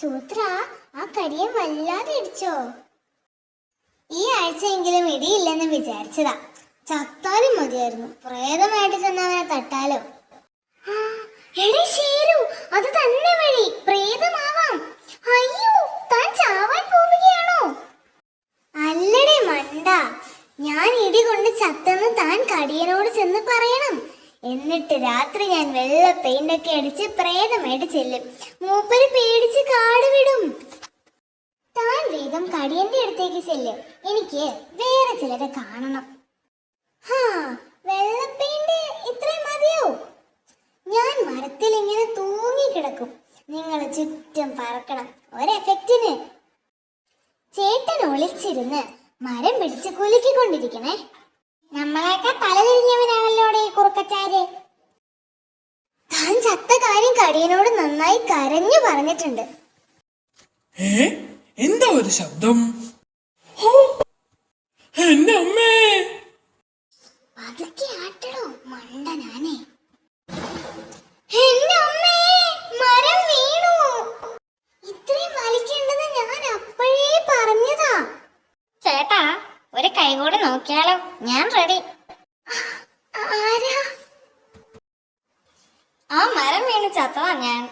സൂത്ര ആ കടിയെ വല്ലാതെ ഇടിച്ചോ? ഈ ആഴ്ചയെങ്കിലും ഇടിയില്ലെന്ന് വിചാരിച്ചതാ. ചത്താലും മതിയായിരുന്നു. പ്രേതമായിട്ട് ചെന്നവനെ തട്ടാലോ? എടി ശീരു അത് തന്നെ വഴി. പ്രേതമാവാം. അയ്യോ താൻ ചാവാൻ പോവുകയാണോ? അല്ലടേ മണ്ട. ഞാൻ ഇടി കൊണ്ട് ചത്തെന്ന് താൻ കടിയനോട് ചെന്ന് പറയണം. എന്നിട്ട് രാത്രി ഞാൻ വെള്ള പെയിന്റ് ഒക്കെ അടിച്ച് പ്രേതമായിട്ട് ചെല്ലും. മൂപ്പര് പേടിച്ച് വേഗം കടിയന്റെ അടുത്തേക്ക് ചെല്ല്. എനിക്ക് വേറെ ചിലരെ കാണണം. ഹാ വെള്ള പെയിന്റ് ഇത്രയും മതിയോ ഞാൻ മരത്തിൽ ഇങ്ങനെ തൂങ്ങി കിടക്കും. നിങ്ങൾ ചുറ്റും പറക്കണം. ഒരു എഫക്റ്റിന് ചേട്ടൻ ഒളിച്ചിരുന്ന് മരം പിടിച്ച് കുലുക്കിക്കൊണ്ടിരിക്കണേ. നമ്മളെയൊക്കെ തലതിരിഞ്ഞവനാണല്ലോടെ കുറുക്കച്ചാര്? താൻ ചത്ത കാര്യം കടിയനോട് നന്നായി കരഞ്ഞു പറഞ്ഞിട്ടുണ്ട്. എന്താ ഒരു ശബ്ദം? ഹോ, എന്റെ അമ്മേ. പതുക്കെ ആട്ടടോ മണ്ടനാനെ എന്റെ അമ്മേ മരം വീണു. ഇത്രയും വലിക്കേണ്ടത് ഞാൻ അപ്പോഴേ പറഞ്ഞതാ. ചേട്ടാ ഒരു കൈ കൂടെ നോക്കിയാലോ? ഞാൻ റെഡി. ആരാ? ആ മരം വീണ് ചത്തതാ ഞാൻ.